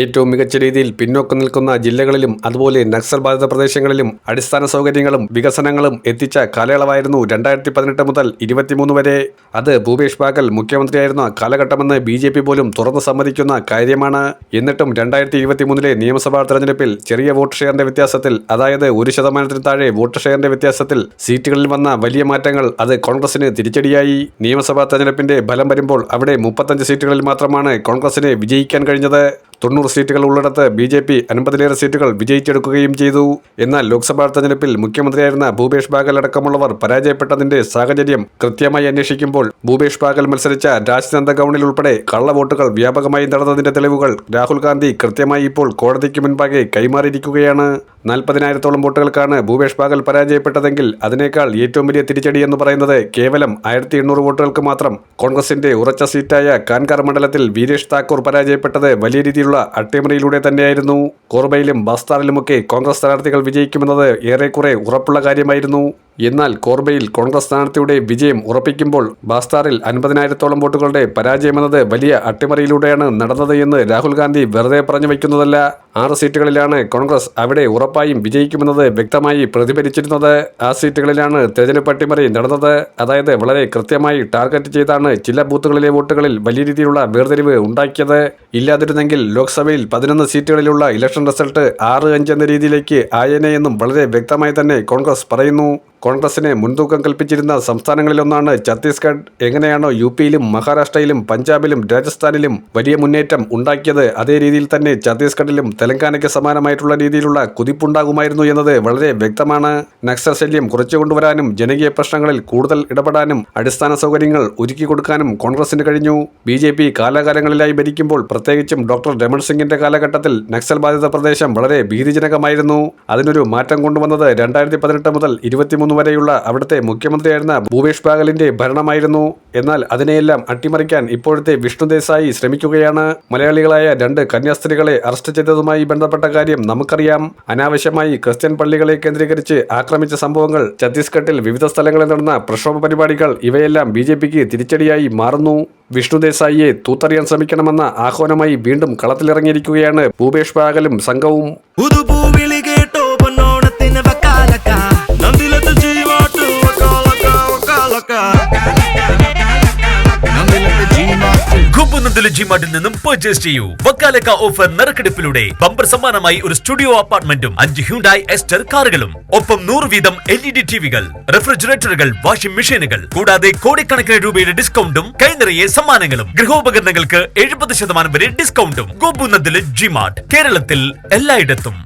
ഏറ്റവും മികച്ച രീതിയിൽ പിന്നോക്കം നിൽക്കുന്ന ജില്ലകളിലും അതുപോലെ നക്സൽ ബാധിത പ്രദേശങ്ങളിലും അടിസ്ഥാന സൗകര്യങ്ങളും വികസനങ്ങളും എത്തിച്ച കാലയളവായിരുന്നു രണ്ടായിരത്തി പതിനെട്ട് മുതൽ ഇരുപത്തിമൂന്ന് വരെ. അത് ഭൂപേഷ് ബാഗൽ മുഖ്യമന്ത്രിയായിരുന്ന കാലഘട്ടമെന്ന് ബി ജെ പി പോലും തുറന്നു സമ്മതിക്കുന്ന കാര്യമാണ്. എന്നിട്ടും രണ്ടായിരത്തി ഇരുപത്തിമൂന്നിലെ നിയമസഭാ തെരഞ്ഞെടുപ്പിൽ ചെറിയ വോട്ട് ഷെയറിന്റെ വ്യത്യാസത്തിൽ അതായത് ഒരു ശതമാനത്തിന് താഴെ വോട്ട് ഷെയറിന്റെ വ്യത്യാസത്തിൽ സീറ്റുകളിൽ വന്ന വലിയ മാറ്റങ്ങൾ അത് കോൺഗ്രസിന് തിരിച്ചടിയായി. നിയമസഭാ തെരഞ്ഞെടുപ്പിന്റെ ഫലം വരുമ്പോൾ അവിടെ മുപ്പത്തഞ്ച് സീറ്റുകളിൽ മാത്രമാണ് കോൺഗ്രസിന് വിജയിക്കാൻ കഴിഞ്ഞത്. തൊണ്ണൂറ് സീറ്റുകൾ ഉള്ളിടത്ത് ബി ജെ പി അൻപതിലേറെ സീറ്റുകൾ വിജയിച്ചെടുക്കുകയും ചെയ്തു. എന്നാൽ ലോക്സഭാ തെരഞ്ഞെടുപ്പിൽ മുഖ്യമന്ത്രിയായിരുന്ന ഭൂപേഷ് ബാഗൽ അടക്കമുള്ളവർ പരാജയപ്പെട്ടതിന്റെ സാഹചര്യം കൃത്യമായി അന്വേഷിക്കുമ്പോൾ ഭൂപേഷ് ബാഗൽ മത്സരിച്ച രാജ്നന്ദ ഗൌണിൽ ഉൾപ്പെടെ കള്ളവോട്ടുകൾ വ്യാപകമായി നടന്നതിന്റെ തെളിവുകൾ രാഹുൽ ഗാന്ധി കൃത്യമായി ഇപ്പോൾ കോടതിക്ക് മുൻപാകെ കൈമാറിയിരിക്കുകയാണ്. നാൽപ്പതിനായിരത്തോളം വോട്ടുകൾക്കാണ് ഭൂപേഷ് ബാഗൽ പരാജയപ്പെട്ടതെങ്കിൽ അതിനേക്കാൾ ഏറ്റവും വലിയ തിരിച്ചടി എന്ന് പറയുന്നത് കേവലം ആയിരത്തി എണ്ണൂറ് വോട്ടുകൾക്ക് മാത്രം. കോൺഗ്രസിന്റെ ഉറച്ച സീറ്റായ കാൻകാർ മണ്ഡലത്തിൽ വീരേഷ് താക്കൂർ പരാജയപ്പെട്ടത് വലിയ രീതിയിലുള്ള അട്ടിമറിയിലൂടെ തന്നെയായിരുന്നു. കോർബയിലും ബസ്താറിലുമൊക്കെ കോൺഗ്രസ് സ്ഥാനാർത്ഥികൾ വിജയിക്കുമെന്നത് ഏറെക്കുറെ ഉറപ്പുള്ള കാര്യമായിരുന്നു. എന്നാൽ കോർബയിൽ കോൺഗ്രസ് സ്ഥാനാർത്ഥിയുടെ വിജയം ഉറപ്പിക്കുമ്പോൾ ബാസ്താറിൽ അൻപതിനായിരത്തോളം വോട്ടുകളുടെ പരാജയമെന്നത് വലിയ അട്ടിമറിയിലൂടെയാണ് നടന്നത് എന്ന് രാഹുൽ ഗാന്ധി വെറുതെ പറഞ്ഞു വയ്ക്കുന്നതല്ല. ആറ് സീറ്റുകളിലാണ് കോൺഗ്രസ് അവിടെ ഉറപ്പായും വിജയിക്കുമെന്നത് വ്യക്തമായി പ്രതിഫലിച്ചിരുന്നത്. ആ സീറ്റുകളിലാണ് തെരഞ്ഞെടുപ്പ് അട്ടിമറി നടന്നത്. അതായത് വളരെ കൃത്യമായി ടാർഗറ്റ് ചെയ്താണ് ചില ബൂത്തുകളിലെ വോട്ടുകളിൽ വലിയ രീതിയിലുള്ള വേർതിരിവ് ഉണ്ടാക്കിയത്. ഇല്ലാതിരുന്നെങ്കിൽ ലോക്സഭയിൽ പതിനൊന്ന് സീറ്റുകളിലുള്ള ഇലക്ഷൻ റിസൾട്ട് ആറ് അഞ്ച് എന്ന രീതിയിലേക്ക് ആയേനെ എന്നും വളരെ വ്യക്തമായി തന്നെ കോൺഗ്രസ് പറയുന്നു. കോൺഗ്രസിന് മുൻതൂക്കം കൽപ്പിച്ചിരുന്ന സംസ്ഥാനങ്ങളിലൊന്നാണ് ഛത്തീസ്ഗഡ്. എങ്ങനെയാണോ യു പിയിലും മഹാരാഷ്ട്രയിലും പഞ്ചാബിലും രാജസ്ഥാനിലും വലിയ മുന്നേറ്റം ഉണ്ടാക്കിയത് അതേ രീതിയിൽ തന്നെ ഛത്തീസ്ഗഡിലും തെലങ്കാനയ്ക്ക് സമാനമായിട്ടുള്ള രീതിയിലുള്ള കുതിപ്പുണ്ടാകുമായിരുന്നു എന്നത് വളരെ വ്യക്തമാണ്. നക്സൽ ശല്യം കുറച്ചുകൊണ്ടുവരാനും ജനകീയ പ്രശ്നങ്ങളിൽ കൂടുതൽ ഇടപെടാനും അടിസ്ഥാന സൗകര്യങ്ങൾ ഒരുക്കി കൊടുക്കാനും കോൺഗ്രസിന് കഴിഞ്ഞു. ബി ജെ പി കാലാകാലങ്ങളിലായി ഭരിക്കുമ്പോൾ പ്രത്യേകിച്ചും ഡോക്ടർ രമൺ സിംഗിന്റെ കാലഘട്ടത്തിൽ നക്സൽ ബാധിത പ്രദേശം വളരെ ഭീതിജനകമായിരുന്നു. അതിനൊരു മാറ്റം കൊണ്ടുവന്നത് രണ്ടായിരത്തി പതിനെട്ട് മുതൽ ഇരുപത്തിമൂന്ന് വരെയുള്ള അവിടുത്തെ മുഖ്യമന്ത്രിയായിരുന്ന ഭൂപേഷ് ബാഗലിന്റെ ഭരണമായിരുന്നു. എന്നാൽ അതിനെയെല്ലാം അട്ടിമറിക്കാൻ ഇപ്പോഴത്തെ വിഷ്ണു ദേശായി ശ്രമിക്കുകയാണ്. മലയാളികളായ രണ്ട് കന്യാസ്ത്രീകളെ അറസ്റ്റ് ചെയ്തതുമായി ബന്ധപ്പെട്ട കാര്യം നമുക്കറിയാം. അനാവശ്യമായി ക്രിസ്ത്യൻ പള്ളികളെ കേന്ദ്രീകരിച്ച് ആക്രമിച്ച സംഭവങ്ങൾ ഛത്തീസ്ഗഡിൽ വിവിധ സ്ഥലങ്ങളിൽ നടന്ന പ്രക്ഷോഭ പരിപാടികൾ ഇവയെല്ലാം ബി ജെ പിക്ക് തിരിച്ചടിയായി മാറുന്നു. വിഷ്ണു ദേശായിയെ തൂത്തറിയാൻ ശ്രമിക്കണമെന്ന ആഹ്വാനമായി വീണ്ടും കളത്തിലിറങ്ങിയിരിക്കുകയാണ് ഭൂപേഷ് ബാഗലും സംഘവും. കുമ്പുന്നതിലെ ജിമാർട്ടിൽ നിന്നും പർച്ചേസ് ചെയ്യൂ. വക്കാലക്ക ഓഫർ നറുക്കെടുപ്പിലൂടെ ബമ്പർ സമ്മാനമായി ഒരു സ്റ്റുഡിയോ അപ്പാർട്ട്മെന്റും അഞ്ച് ഹ്യൂണ്ടായി എസ്റ്റർ കാറുകളും. ഒപ്പം നൂറ് വീതം എൽ ഇ ഡി ടിവികൾ റെഫ്രിജറേറ്ററുകൾ വാഷിംഗ് മെഷീനുകൾ കൂടാതെ കോടിക്കണക്കിന് രൂപയുടെ ഡിസ്കൗണ്ടും കൈനിറയെ സമ്മാനങ്ങളും. ഗൃഹോപകരണങ്ങൾക്ക് എഴുപത് ശതമാനം വരെ ഡിസ്കൗണ്ടും കുമ്പുന്നതിലെ ജിമാർട്ട് കേരളത്തിൽ എല്ലായിടത്തും.